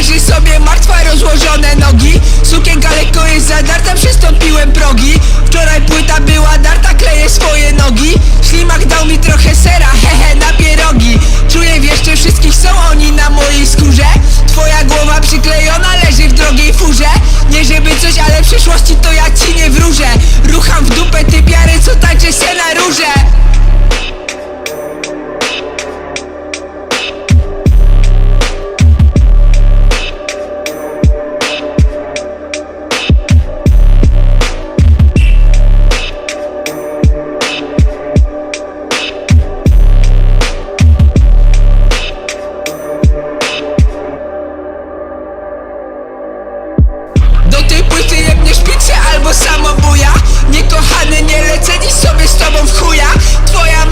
Wyobraź sobie martwa rozłożone nogi. Sukienka lekko jest zadarta, przystąpiłem progi. Wczoraj płyta była darta, kleję swoje nogi. Ślimak dał mi trochę sera, hehe Żadnych szpicy albo samobuja. Niekochany, nie lecę dziś sobie z tobą w chuja. Twoja